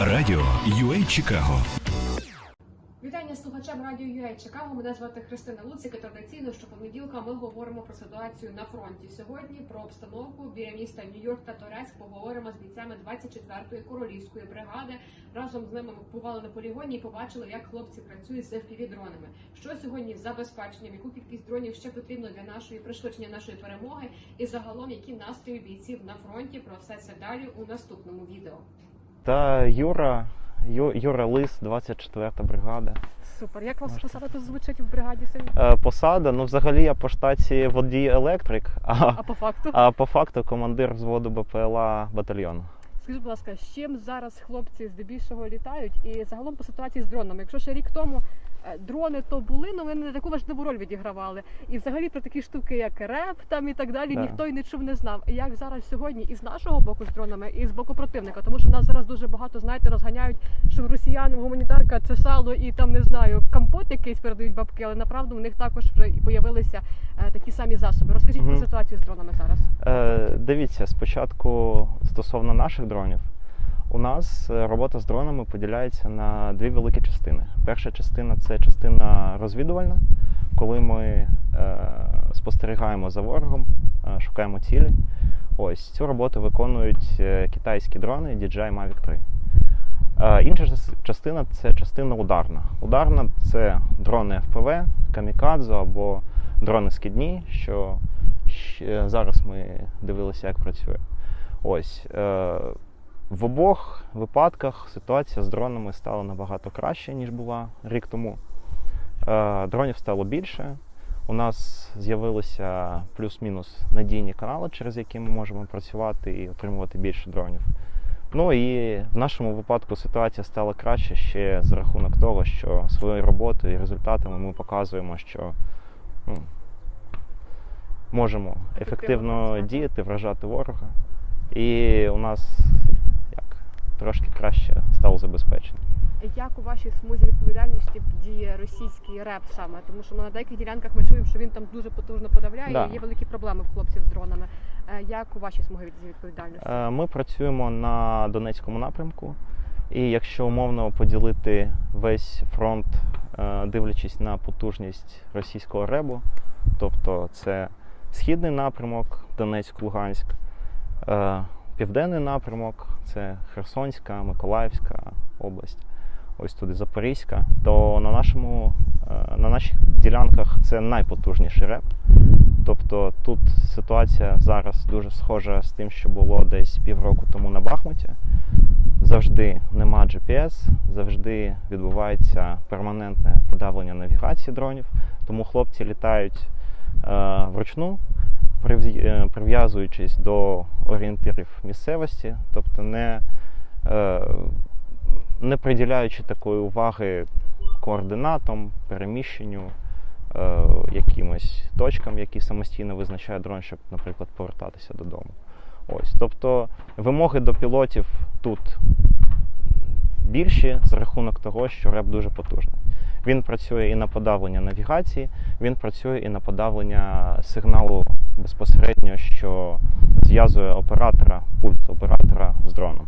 Радіо UA Чикаго Вітання слухачам радіо UA Чикаго. Мене звати Христина Луцик. і Традиційно щопонеділка ми говоримо про ситуацію на фронті. Сьогодні про обстановку біля міста Нью-Йорк та Торецьк поговоримо з бійцями 24-ї королівської бригади. Разом з ними ми побували на полігоні і побачили, як хлопці працюють з fpv дронами. Що сьогодні з забезпеченням, яку кількість дронів ще потрібно для нашої пришвидшення нашої перемоги, і загалом які настрої бійців на фронті. Про все це далі у наступному відео. Та Юра, Ю, Юра Лис, 24 бригада. Супер. Як вас Можете. посада тут звучить в бригаді сьогодні? Е, посада, ну взагалі я по штаті водій електрик, а, А по факту? а по факту командир взводу БПЛА батальйону. Скажіть, будь ласка, з чим зараз хлопці здебільшого літають, і загалом по ситуації з дронами? Якщо ще рік тому дрони то були, але вони не таку важливу роль відігравали. І взагалі про такі штуки, як реп там і так далі, Так. ніхто й не чув, не знав. І Як зараз сьогодні і з нашого боку з дронами, і з боку противника, тому що нас зараз дуже багато знаєте, розганяють, що в росіян гуманітарка це сало і там не знаю, компот якийсь передають бабки, але направду у них також вже появилися е, такі самі засоби. Розкажіть про ситуацію з дронами зараз. Е, дивіться, спочатку стосовно наших дронів, у нас е, робота з дронами поділяється на дві великі частини. Перша частина це частина розвідувальна, коли ми е, спостерігаємо за ворогом, е, шукаємо цілі. Ось цю роботу виконують е, китайські дрони DJI Mavic 3. Е, Інша частина це частина ударна. Ударна це дрони FPV, камікадзо або дрони скидні, що зараз ми дивилися, як працює. Ось. Е, в обох випадках ситуація з дронами стала набагато краще, ніж була рік тому. Е, дронів стало більше. У нас з'явилися плюс-мінус надійні канали, через які ми можемо працювати і отримувати більше дронів. Ну і в нашому випадку ситуація стала краще ще за рахунок того, що своєю роботою і результатами ми показуємо, що ну, можемо ефективно діяти, вражати ворога. І у нас трошки краще стало забезпечення. Як у вашій смузі відповідальності діє російський реп саме? Тому що ну, на деяких ділянках ми чуємо, що він там дуже потужно подавляє, Да. і є великі проблеми в хлопців з дронами. Е, Як у вашій смузі відповідальності? Е, Ми працюємо на Донецькому напрямку, і якщо умовно поділити весь фронт, е, дивлячись на потужність російського ребу, тобто це східний напрямок, Донецьк, Луганськ, південний напрямок це Херсонська, Миколаївська область, ось туди Запорізька, то на, нашому, е, на наших ділянках це найпотужніший реп. Тобто тут ситуація зараз дуже схожа з тим, що було десь півроку тому на Бахмуті. Завжди нема GPS, завжди відбувається перманентне подавлення навігації дронів, тому хлопці літають е, вручну, прив'язуючись до орієнтирів місцевості, тобто не, е, не приділяючи такої уваги координатам, переміщенню е, якимось точкам, які самостійно визначає дрон, щоб, наприклад, повертатися додому. Ось, тобто вимоги до пілотів тут більші за рахунок того, що реп дуже потужний. Він працює і на подавлення навігації, він працює і на подавлення сигналу безпосередньо, що зв'язує оператора, пульт оператора з дроном.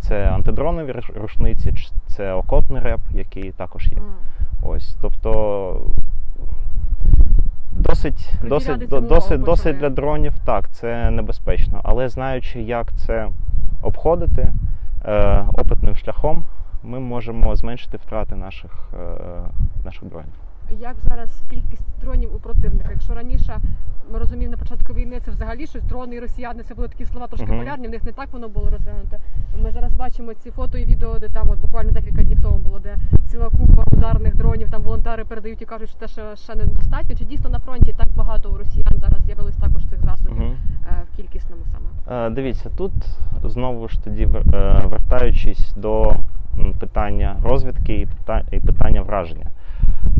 Це антидронові рушниці, це окопний реп, який також є. Ось, тобто досить, досить, досить, досить для дронів так, це небезпечно. Але знаючи, як це обходити е, опитним шляхом, ми можемо зменшити втрати наших, е, наших дронів. Як зараз кількість дронів у противника? Якщо раніше ми розуміємо на початку війни, це взагалі щось дрони і росіяни, це були такі слова трошки Мгм. полярні, в них не так воно було розвинуте. Ми зараз бачимо ці фото і відео, де там от буквально декілька днів тому було, де ціла купа ударних дронів, там волонтери передають і кажуть, що те ще, ще недостатньо. Чи дійсно на фронті так багато у росіян зараз з'явилось також цих засобів Мгм. е, в кількісному саме? Е, Дивіться, тут знову ж тоді вер- е, вертаючись до м, питання розвідки і пита- і питання враження.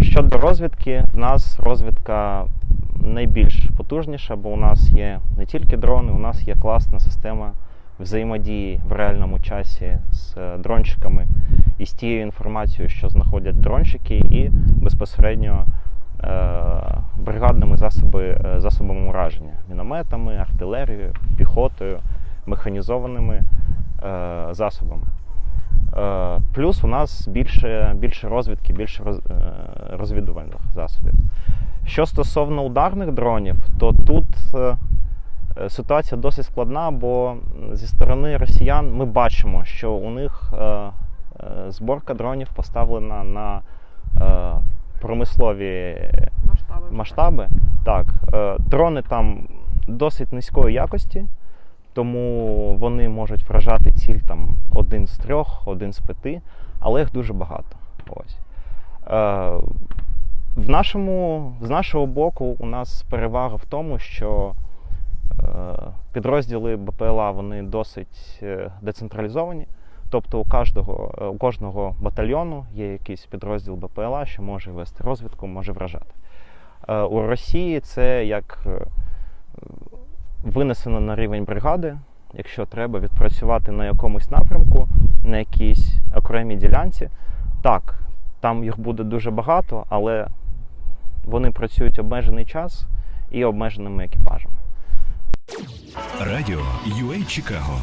Щодо розвідки, в нас розвідка найбільш потужніша, бо у нас є не тільки дрони, у нас є класна система взаємодії в реальному часі з е, дрончиками і з тією інформацією, що знаходять дрончики, і безпосередньо е, бригадними засоби, е, засобами ураження, мінометами, артилерією, піхотою, механізованими е, засобами. Е, Плюс у нас більше, більше розвідки, більше роз, е, розвідувальних засобів. Що стосовно ударних дронів, то тут е, ситуація досить складна, бо зі сторони росіян ми бачимо, що у них зборка дронів поставлена на промислові Масштаби. масштаби. Так, дрони там досить низької якості, тому вони можуть вражати ціль там один з трьох, один з п'яти, але їх дуже багато. Ось. Е, в нашому, з нашого боку, у нас перевага в тому, що е, підрозділи БПЛА вони досить е, децентралізовані. Тобто у кожного, е, у кожного батальйону є якийсь підрозділ БПЛА, що може вести розвідку, може вражати. Е, У Росії це як е, винесено на рівень бригади, якщо треба відпрацювати на якомусь напрямку, на якійсь окремій ділянці. Так, там їх буде дуже багато, але вони працюють обмежений час і обмеженими екіпажами. Радіо UA Чикаго